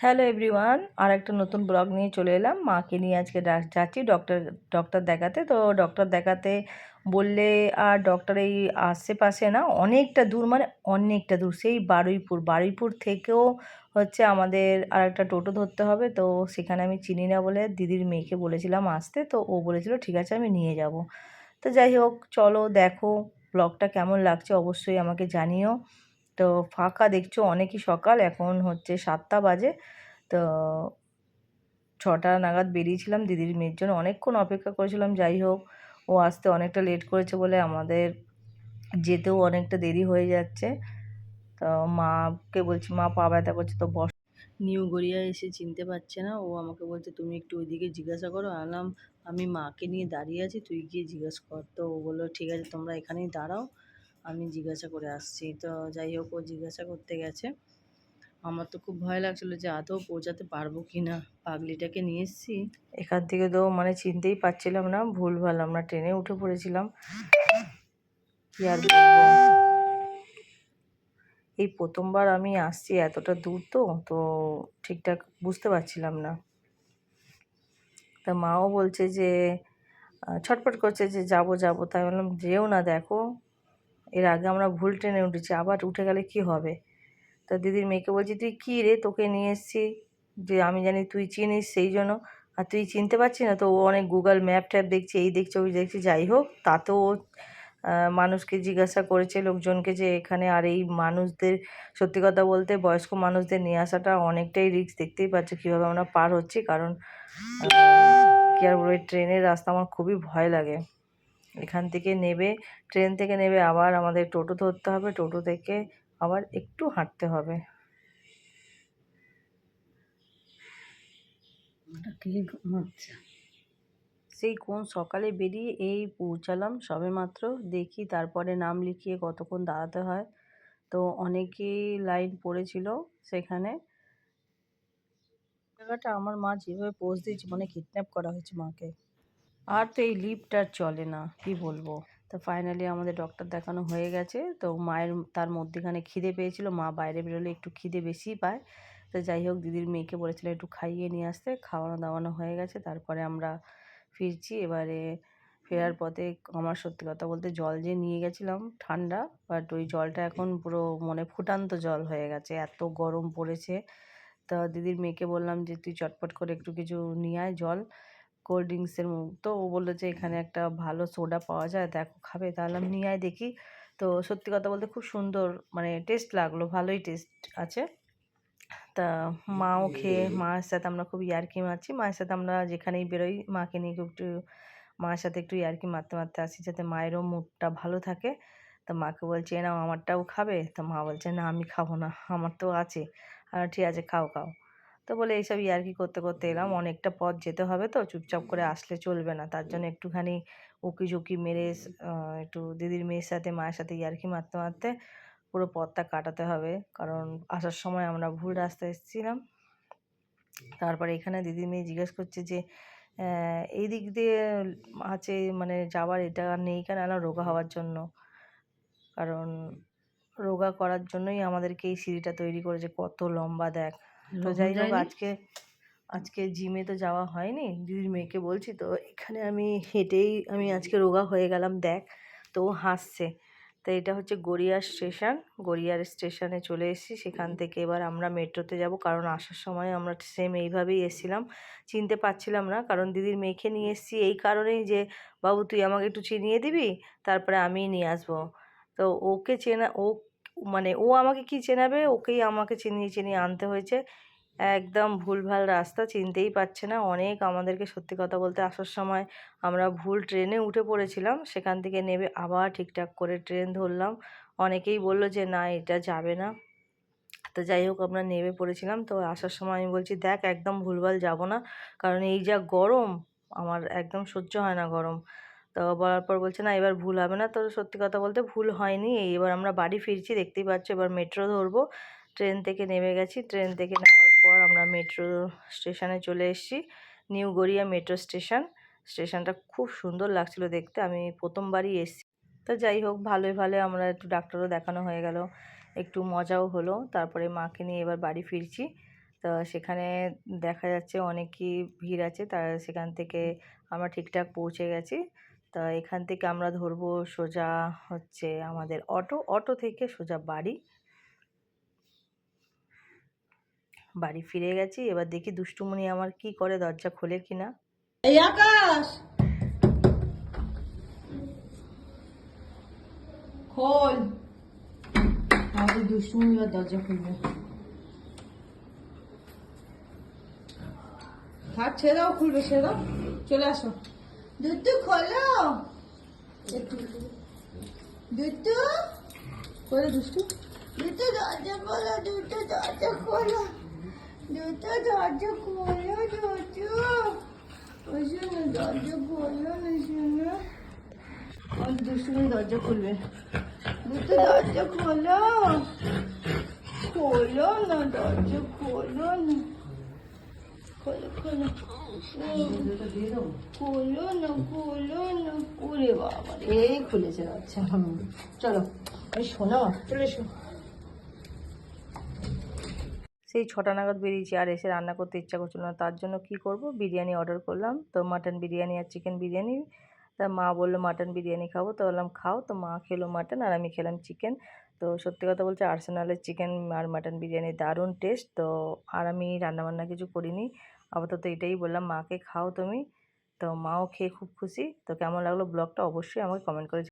Hello everyone আর একটা নতুন blog নিয়ে চলে এলাম। মাকে নিয়ে আজকে যাচ্ছি ডক্টর ডক্টর দেখাতে। তো ডক্টর দেখাতে বললে আর ডক্টর এই আশেপাশে না অনেকটা দূর মানে অনেকটা দূর, সেই বারুইপুর। বারুইপুর থেকেও হচ্ছে আমাদের আর একটা টোটো ধরতে হবে। তো সেখানে আমি চিনি না বলে দিদির মেয়েকে বলেছিলাম আসতে। তো ও বলেছিল, ঠিক আছে, আমি নিয়ে যাব। তো যাই হোক, চলো দেখো ব্লগটা কেমন লাগছে, অবশ্যই আমাকে জানিও। তো ফাঁকা দেখছ অনেকই সকাল, এখন হচ্ছে সাতটা বাজে। তো ছটা নাগাদ বেরিয়েছিলাম দিদির মেয়ের জন্য। অনেকক্ষণ অপেক্ষা করেছিলাম, যাই হোক, ও আসতে অনেকটা লেট করেছে বলে আমাদের যেতেও অনেকটা দেরি হয়ে যাচ্ছে। তো মাকে বলছি, মা, পা ব্যথা করছে তো বস। নিউ গড়িয়া এসে চিনতে পারছে না। ও আমাকে বলছে, তুমি একটু ওইদিকে জিজ্ঞাসা করো। আলাম আমি মাকে নিয়ে দাঁড়িয়ে আছি, তুই গিয়ে জিজ্ঞেস কর। তো ও বলল, ঠিক আছে, তোমরা এখানেই দাঁড়াও। আমি জিজ্ঞাসা করে আসছি। তো যাই হোক ও জিজ্ঞাসা করতে গেছে। আমার তো খুব ভয় লাগছিল যে আদৌ পৌঁছাতে পারব কি না পাগলিটাকে নিয়ে এসেছি। এখান থেকে তো মানে চিনতেই পারছিলাম না ভুল ভালো আমরা ট্রেনে উঠে পড়েছিলাম। কি আর এই প্রথমবার আমি আসছি এতটা দূর তো তো ঠিকঠাক বুঝতে পারছিলাম না। তা মাও বলছে যে আহ, ছটফট করছে যে যাব যাব। তাই বললাম যেও না দেখো। এর আগে আমরা ভুল ট্রেনে উঠেছি, আবার উঠে গেলে কি হবে? তা দিদির মেয়েকে বলছি, তুই কী রে? তোকে নিয়ে এসেছি। যে আমি জানি তুই চিনিস সেই জন্য। আর তুই চিনতে পারছিস না? তো ও অনেক গুগল ম্যাপ ট্যাপ দেখছে, এই দেখছে, ওই দেখছে। যাই হোক, তাতেও ও মানুষকে জিজ্ঞাসা করেছে, লোকজনকে যে এখানে আর এই মানুষদের, সত্যি কথা বলতে বয়স্ক মানুষদের নিয়ে আসাটা অনেকটাই রিস্ক দেখতেই পাচ্ছ কীভাবে আমরা পার হচ্ছি। কারণ কি আর বলব ট্রেনের রাস্তা আমার খুবই ভয় লাগে। এখান থেকে নেবে ট্রেন থেকে নেবে আবার আমাদের টোটো ধরতে হবে টোটো থেকে আবার একটু হাঁটতে হবে। সেই কোন সকালে বেরিয়ে এই পৌঁছালাম সবেমাত্র দেখি তারপরে নাম লিখিয়ে কতক্ষণ দাঁড়াতে হয়। তো অনেকেই লাইন পড়েছিল সেখানে। জায়গাটা আমার মা যেভাবে পোজ দিয়েছে মানে কিডন্যাপ করা হয়েছে মাকে। আর তো এই লিফট আর চলে না, কি বলব? তো ফাইনালি আমাদের ডক্টর দেখানো হয়ে গেছে। তো মায়ের তার মধ্যেখানে খিদে পেয়েছিল, মা বাইরে বেরোলে একটু খিদে বেশি পায়। তো যাই হোক, দিদির মেয়েকে বলেছিল একটু খাইয়ে নিয়ে আসতে। খাওয়ানো দাওয়ানো হয়ে গেছে, তারপরে আমরা ফিরছি। এবারে ফেরার পথে আমার সত্যি কথা বলতে জল যে নিয়ে গেছিলাম ঠান্ডা বাট ওই জলটা এখন পুরো মানে ফুটান্ত জল হয়ে গেছে, এত গরম পড়েছে। তা দিদির মেয়েকে বললাম যে, তুই চটপট করে একটু কিছু নিয়ে আয় জল। কোল্ড ড্রিঙ্কসের তো ও বলল যে এখানে একটা ভালো সোডা পাওয়া যায় দেখো খাবে। তাহলে আমি নিয়ে আয় দেখি। তো সত্যি কথা বলতে খুব সুন্দর মানে টেস্ট লাগল ভালোই টেস্ট আছে। তা মাও খেয়ে মায়ের সাথে আমরা খুব ইয়ার্কি মারছি। মায়ের সাথে আমরা যেখানেই বেরোই মাকে নিয়ে খুব একটু মায়ের সাথে একটু ইয়ার্কি মারতে মারতে আসি যাতে মায়েরও মুডটা ভালো থাকে। তা মাকে বলছি এ নাও আমারটাও খাবে। তা মা বলছে না আমি খাব না আমার তো আছে। আর ঠিক আছে খাও খাও। তো বলে এইসব ইয়ার্কি করতে করতে এলাম। অনেকটা পথ যেতে হবে তো চুপচাপ করে আসলে চলবে না। তার জন্য একটুখানি উকি ঝুঁকি মেরে একটু দিদির মেয়ের সাথে মায়ের সাথে ইয়ার্কি মারতে মারতে পুরো পথটা কাটাতে হবে। কারণ আসার সময় আমরা ভুল রাস্তায় এসেছিলাম। তারপরে এখানে দিদির মেয়ে জিজ্ঞেস করছে যে এই দিক দিয়ে আছে মানে যাওয়ার এটা আর নেই কেন? রোগা হওয়ার জন্য। কারণ রোগা করার জন্যই আমাদেরকে এই সিঁড়িটা তৈরি করেছে। কত লম্বা দেখ। তো যাই হোক আজকে আজকে জিমে তো যাওয়া হয়নি। দিদির মেয়েকে বলছি তো এখানে আমি হেঁটেই আমি আজকে রোগা হয়ে গেলাম দেখ। তো ও হাসছে। তো এটা হচ্ছে গড়িয়ার স্টেশন। গড়িয়ার স্টেশনে চলে এসেছি। সেখান থেকে এবার আমরা মেট্রোতে যাব কারণ আসার সময় আমরা সেম এইভাবেই এসেছিলাম। চিনতে পারছিলাম না কারণ দিদির মেয়েকে নিয়ে এসেছি এই কারণেই যে বাবু তুই আমাকে একটু চিনিয়ে দিবি? তারপরে আমিই নিয়ে আসব। তো ওকে চেনা ও মানে ও আমাকে কি চেনাবে? ওকেই আমাকে চিনিয়ে চিনিয়ে আনতে হয়েছে। একদম ভুলভাল রাস্তা, চিনতেই পারছে না। অনেক আমাদেরকে সত্যি কথা বলতে আসার সময় আমরা ভুল ট্রেনে উঠে পড়েছিলাম। সেখান থেকে নেবে আবার ঠিকঠাক করে ট্রেন ধরলাম। অনেকেই বলল যে, না, এটা যাবে না। তো যাই হোক, আমরা নেমে পড়েছিলাম। তো আসার সময় আমি বলছি, দেখ, একদম ভুলভাল যাব না। কারণ এই যা গরম, আমার একদম সহ্য হয় না গরম। তো বলার পর বলছে, না, এবার ভুল হবে না তো সত্যি কথা বলতে ভুল হয়নি। এবার আমরা বাড়ি ফিরছি, দেখতেই পাচ্ছ এবার মেট্রো ধরবো। ট্রেন থেকে নেমে গেছি। ট্রেন থেকে নেওয়ার পর আমরা মেট্রো স্টেশনে চলে এসেছি, নিউ গড়িয়া মেট্রো স্টেশন। স্টেশনটা খুব সুন্দর লাগছিল দেখতে। আমি প্রথমবারই এসেছি। তো যাই হোক, ভালোই, ভালো। আমরা একটু ডাক্তারও দেখানো হয়ে গেল। একটু মজাও হলো। তারপরে মাকে নিয়ে এবার বাড়ি ফিরছি। তো সেখানে দেখা যাচ্ছে অনেকই ভিড় আছে। তার সেখান থেকে আমরা ঠিকঠাক পৌঁছে গেছি। তা এখান থেকে আমরা ধরবো সোজা হচ্ছে আমাদের অটো অটো থেকে সোজা বাড়ি। বাড়ি ফিরে গেছি, এবার দেখি দুষ্টুমণি আমার কি করে দরজা খোলে কিনা। আকাশ! খোল! দরজা খুলবে দাও, খুলবে, ছেড়ে দাও। চলে আসো। দুটু খোলো একটু দুটু করে দুষ্টু দুটো দরজা খোলো দুটো দরজা খোলো দুটো দরজা খোলো দুটো ওই জন্য দরজা খোলো না শোনো আমার দুষ্টুমি দরজা খুলবে দুটো দরজা খোলো খোলো না দরজা খোলো না সেই ছটা নাগাদ বেরিয়েছি আর এসে রান্না করতে ইচ্ছা করছিল না। তার জন্য কি করব? বিরিয়ানি অর্ডার করলাম। তো মাটন বিরিয়ানি আর চিকেন বিরিয়ানি। তা মা বলল মাটন বিরিয়ানি খাব। তো বললাম, খাও। তো মা খেলো মাটন আর আমি খেলাম চিকেন তো সত্যি কথা বলছে আর্সেনালের চিকেন আর মাটন বিরিয়ানি দারুণ টেস্ট। তো আর আমি রান্নাবান্না কিছু করিনি। আপাতত এটাই বললাম, মাকে খাও তুমি। তো মাও খেয়ে খুব খুশি। তো কেমন লাগল ব্লগটা অবশ্যই আমাকে কমেন্ট করে